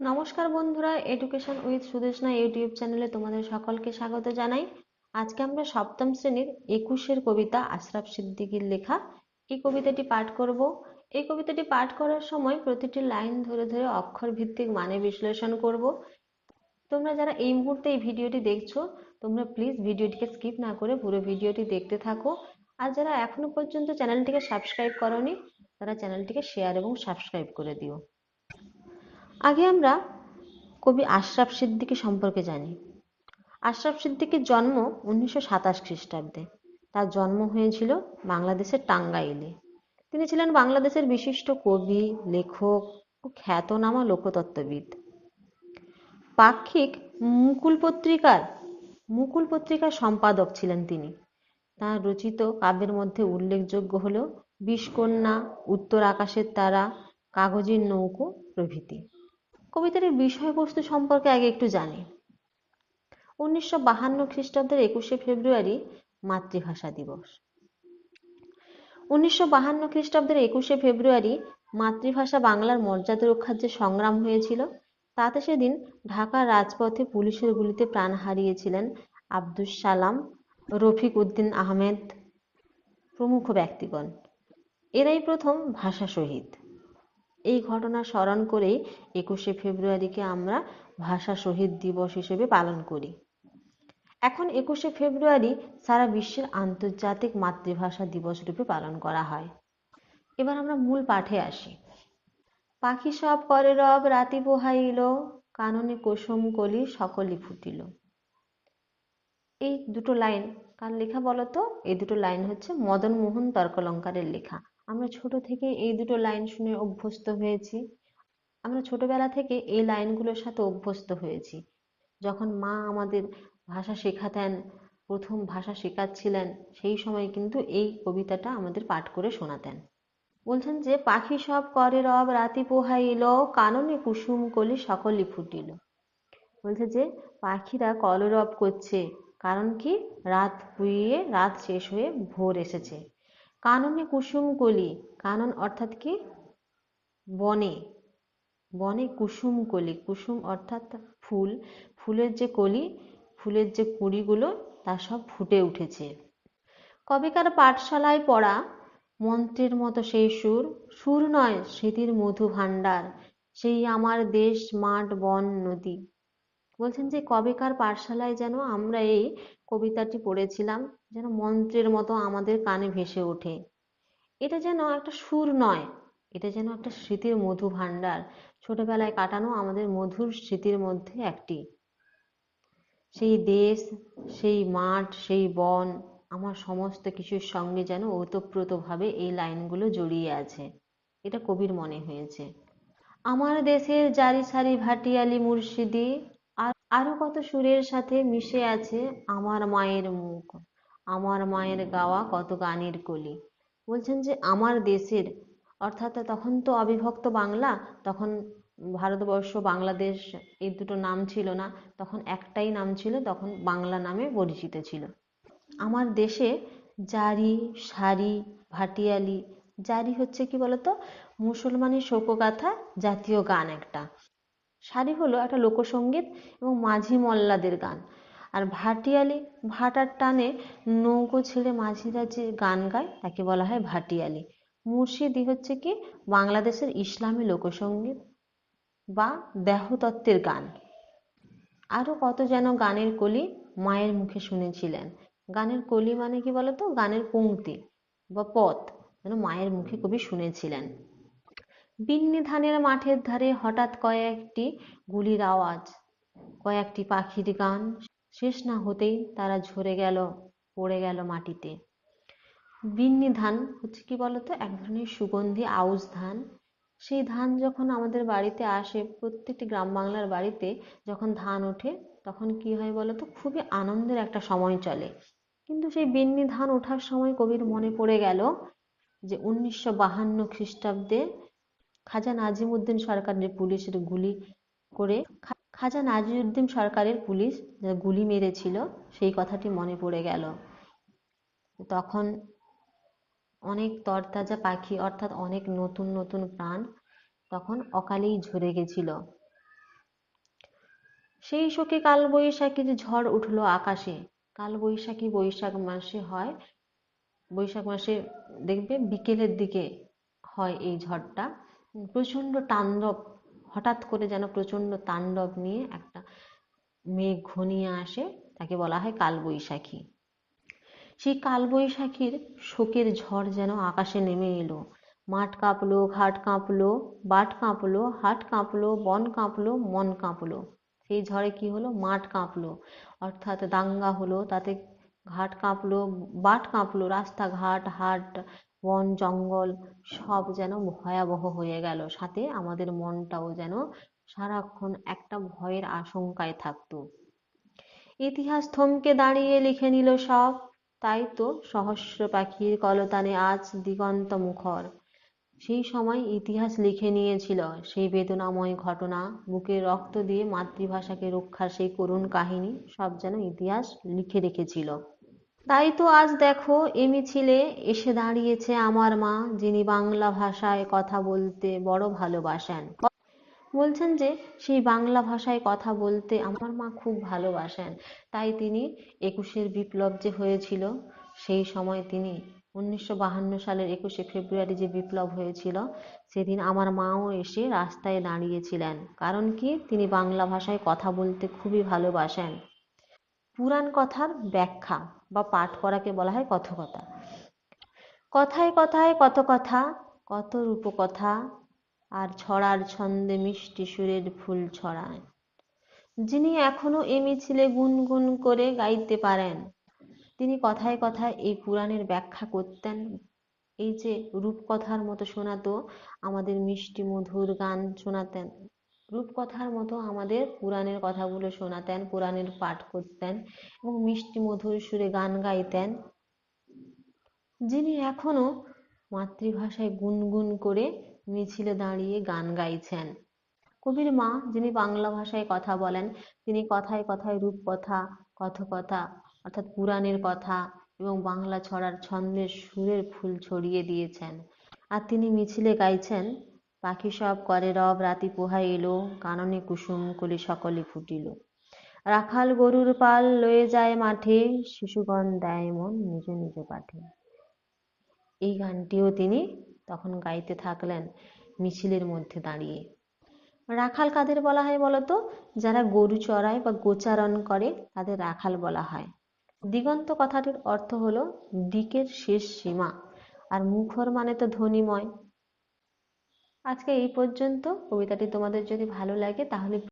নমস্কার বন্ধুরা education with Sudeshna YouTube চ্যানেলে তোমাদের সকলকে স্বাগত জানাই। আজকে আমরা সপ্তম শ্রেণির একুশের কবিতা আশরাফ সিদ্দিকীর লেখা। এই কবিতাটি পাঠ করব। এই কবিতাটি পাঠ করার সময় প্রতিটি লাইন ধরে ধরে অক্ষর ভিত্তিক মানে বিশ্লেষণ করব। তোমরা যারা এই মুহূর্তে এই ভিডিওটি দেখছ, তোমরা প্লিজ ভিডিওটিকে স্কিপ না করে পুরো ভিডিওটি দেখতে থাকো। আর যারা এখনও পর্যন্ত চ্যানেলটিকে সাবস্ক্রাইব করনি, তারা চ্যানেলটিকে শেয়ার এবং সাবস্ক্রাইব করে দিও। আগে আমরা কবি আশরাফ সিদ্দিকী সম্পর্কে জানি। আশরাফ সিদ্দিকীর জন্ম উনিশশো সাতাশ খ্রিস্টাব্দে। তার জন্ম হয়েছিল বাংলাদেশের টাঙ্গাইলে। তিনি ছিলেন বাংলাদেশের বিশিষ্ট কবি, লেখক ও খ্যাতনামা লোকতত্ত্ববিদ। পাক্ষিক মুকুল পত্রিকার মুকুল পত্রিকার সম্পাদক ছিলেন তিনি। তার রচিত কাব্যের মধ্যে উল্লেখযোগ্য হল বিষকন্যা, উত্তর আকাশের তারা, কাগজের নৌকো প্রভৃতি। কবিতার বিষয়বস্তু সম্পর্কে আগে একটু জানি। উনিশশো বাহান্ন খ্রিস্টাব্দের একুশে ফেব্রুয়ারি মাতৃভাষা দিবস। উনিশশো বাহান্ন খ্রিস্টাব্দের একুশে ফেব্রুয়ারি মাতৃভাষা বাংলার মর্যাদা রক্ষার যে সংগ্রাম হয়েছিল, তাতে সেদিন ঢাকার রাজপথে পুলিশের গুলিতে প্রাণ হারিয়েছিলেন আব্দুস সালাম, রফিক উদ্দিন আহমেদ প্রমুখ ব্যক্তিগণ। এরাই প্রথম ভাষা শহীদ। এই ঘটনা স্মরণ করেই একুশে ফেব্রুয়ারিকে আমরা ভাষা শহীদ দিবস হিসেবে পালন করি। এখন একুশে ফেব্রুয়ারি সারা বিশ্বের আন্তর্জাতিক মাতৃভাষা দিবস রূপে পালন করা হয়। এবার আমরা মূল পাঠে আসি। পাখি সব করে রব, রাতি পোহাইল কাননে কুসুম কলি সকলই ফুটিল। এই দুটো লাইন কার লেখা বলতো? এই দুটো লাইন হচ্ছে মদন মোহন তর্কলঙ্কারের লেখা। আমরা ছোট থেকে এই দুটো লাইন শুনে অভ্যস্ত হয়েছি। আমরা ছোটবেলা থেকে এই লাইনগুলোর সাথে অভ্যস্ত হয়েছি। যখন মা আমাদের ভাষা শেখাতেন, প্রথম ভাষা শেখাচ্ছিলেন, সেই সময় কিন্তু এই কবিতাটা আমাদের পাঠ করে শোনাতেন। বলছেন যে, পাখি সব করে রব, রাতি পোহাইল, কাননে কুসুম কলি সকলই ফুটিল। বলছে যে, পাখিরা কলরব করছে, কারণ কি? রাত পুইয়ে রাত শেষ হয়ে ভোর এসেছে। কাননে কুসুম কলি। কানন অর্থাৎ কি? বনে। বনে কুসুম কলি। কুসুম অর্থাৎ ফুল। ফুলের যে কলি, ফুলের যে কুড়িগুলো, তা সব ফুটে উঠেছে। কবেকার পাঠশালায় পড়া মন্ত্রের মতো সেই সুর। সুর নয়, স্মৃতির মধু ভাণ্ডার সেই আমার দেশ, মাঠ, বন, নদী। বলছেন যে কবেকার পাঠশালায় যেন আমরা এই কবিতাটি পড়েছিলাম। যেন মন্ত্রের মতো আমাদের কানে ভেসে ওঠে। এটা যেন একটা সুর নয়, এটা যেন একটা স্মৃতির মধু ভাণ্ডার ছোটবেলায় কাটানো আমাদের মধুর স্মৃতির মধ্যে একটি। সেই দেশ, সেই মাঠ, সেই বন, আমার সমস্ত কিছুর সঙ্গে যেন ওতপ্রোতভাবে এই লাইনগুলো জড়িয়ে আছে। এটা কবির মনে হয়েছে। আমার দেশের জারি সারি ভাটিয়ালি মুর্শিদি, আর আরও কত সুরের সাথে মিশে আছে আমার মায়ের মুখ। আমার মায়ের গাওয়া কত গানের কলি। বলছেন যে, আমার দেশের, অর্থাৎ তখন তো অবিভক্ত বাংলা, তখন ভারতবর্ষ, বাংলাদেশ, এই দুটো নাম ছিল না, তখন একটাই নাম ছিল, তখন বাংলা নামে পরিচিত ছিল। আমার দেশে জারি, সারি, ভাটিয়ালি, জারি হচ্ছে কি বলতো? মুসলমানের শোকগাথা, জাতীয় গান একটা। সারি হলো একটা লোকসঙ্গীত এবং মাঝি মল্লাদের গান। আর ভাটিয়ালি, ভাটার টানে নৌকো ছেড়ে মাঝিরা যে গান গায়, তাকে বলা হয় ভাটিয়ালি। মুর্শিদি হচ্ছে কি? বাংলাদেশের ইসলামী লোকসঙ্গীত বা দেহতত্ত্বের গান। আরও কত যেন গানের কলি মায়ের মুখে শুনেছিলেন। গানের কলি মানে কি বলতো? গানের পংক্তি বা পথ যেন মায়ের মুখে কবি শুনেছিলেন। বিন্নি ধানের মাঠের ধারে হঠাৎ কয়েকটি গুলির আওয়াজ, কয়েকটি পাখির গান শেষ না হতেই তারা ঝরে গেল, পড়ে গেল মাটিতে। বিন্নি ধান হচ্ছে কি বলতো? এক ধরনের সুগন্ধি, আউশ ধান। সেই ধান যখন আমাদের বাড়িতে আসে, প্রত্যেকটি গ্রাম বাংলার বাড়িতে যখন ধান ওঠে, তখন কি হয় বলতো? খুবই আনন্দের একটা সময় চলে। কিন্তু সেই বিন্নি ধান ওঠার সময় কবির মনে পড়ে গেল যে, উনিশশো বাহান্ন খ্রিস্টাব্দে খাজা নাজিমুদ্দিন সরকারের পুলিশের গুলি করে খাজা নাজিরুদ্দিন সরকারের পুলিশ গুলি মেরেছিল, সেই কথাটি মনে পড়ে গেল। তখন অনেক তরতাজা পাখি, অর্থাৎ অনেক নতুন নতুন প্রাণ তখন অকালেই ঝরে গেছিল। সেই শোকে কালবৈশাখীর ঝড় উঠল আকাশে, কালবৈশাখী বৈশাখ মাসে হয়, বৈশাখ মাসে দেখবে বিকেলের দিকে হয় এই ঝড়টা। প্রচণ্ড তাণ্ডব হঠাৎ করে যেন প্রচণ্ড তাণ্ডব নিয়ে একটা মেঘ ঘনিয়ে আসে, তাকে বলা হয় কালবৈশাখী। সেই কালবৈশাখীর শোকের ঝড় যেন আকাশে নেমে এলো। মাঠ কাঁপলো, ঘাট কাঁপলো, বাট কাঁপলো, হাট কাঁপলো, বন কাঁপলো, মন কাঁপলো। সেই ঝড়ে কি হলো? মাঠ কাঁপলো। অর্থাৎ দাঙ্গা হলো, তাতে ঘাট কাঁপলো, বাট কাঁপলো, রাস্তাঘাট, হাট বন, জঙ্গল সব যেন ভয়াবহ হয়ে গেল। সাথে আমাদের মনটাও যেন সারাক্ষণ একটা ভয়ের আশঙ্কায় থাকতো। ইতিহাস থমকে দাঁড়িয়ে লিখে নিল সব। তাই তো সহস্র পাখির কলতানে আজ দিগন্ত মুখর। সেই সময় ইতিহাস লিখে নিয়েছিল সেই বেদনাময় ঘটনা। বুকে রক্ত দিয়ে মাতৃভাষাকে রক্ষার সেই করুণ কাহিনী সব যেন ইতিহাস লিখে রেখেছিল। তাই তো আজ দেখো, এ মিছিলে এসে দাঁড়িয়েছে আমার মা, যিনি বাংলা ভাষায় কথা বলতে বড় ভালোবাসেন। বলছেন যে, সেই বাংলা ভাষায় কথা বলতে আমার মা খুব ভালোবাসেন। তাই তিনি একুশের বিপ্লব যে হয়েছিল, সেই সময় তিনি উনিশশো বাহান্ন সালের একুশে ফেব্রুয়ারি যে বিপ্লব হয়েছিল, সেদিন আমার মাও এসে রাস্তায় দাঁড়িয়েছিলেন। কারণ কি? তিনি বাংলা ভাষায় কথা বলতে খুবই ভালোবাসেন। পুরাণ কথার ব্যাখ্যা। বা পাঠ করাকে বলা হয় কথকতা। কথায় কথায় কত কথা কত রূপকথা আর ছড়ার ছন্দে মিষ্টি সুরের ফুল ছড়ায়। যিনি এখনও এ মিছিলে গুনগুন করে গাইতে পারেন, তিনি কথায় কথায় এই পুরাণের ব্যাখ্যা করতেন। এই যে রূপকথার মতো শোনাতো, আমাদের মিষ্টি মধুর গান শোনাতেন। রূপকথার মতো আমাদের পুরাণের কথাগুলো শোনাতেন, পুরাণের পাঠ করতেন এবং মিষ্টি মধুর সুরে গান গাইতেন। যিনি এখনও মাতৃভাষায় গুনগুন করে মিছিলে দাঁড়িয়ে গান গাইছেন। কবির মা, যিনি বাংলা ভাষায় কথা বলেন, তিনি কথায় কথায় রূপকথা, কথকথা অর্থাৎ পুরাণের কথা এবং বাংলা ছড়ার ছন্দের সুরের ফুল ছড়িয়ে দিয়েছেন। আর তিনি মিছিলে গাইছেন পাখি সব করে রব, রাতি পোহা এলো, কাননে কুসুম, কলি সকলে ফুটিল। রাখাল গরুর পাল লয়ে যায় মাঠে, শিশুগণ দেয় মন নিজ নিজ পাঠে। এই গানটিও তিনি তখন গাইতে থাকলেন মিছিলের মধ্যে দাঁড়িয়ে। রাখাল কাদের বলা হয় বলতো? যারা গরু চড়ায় বা গোচারণ করে, তাদের রাখাল বলা হয়। দিগন্ত কথাটির অর্থ হলো, দিকের শেষ সীমা, আর মুখর মানে তো ধ্বনিময়। আজকে এই পর্যন্ত। কবিতাটি তোমাদের যদি ভালো লাগে তাহলে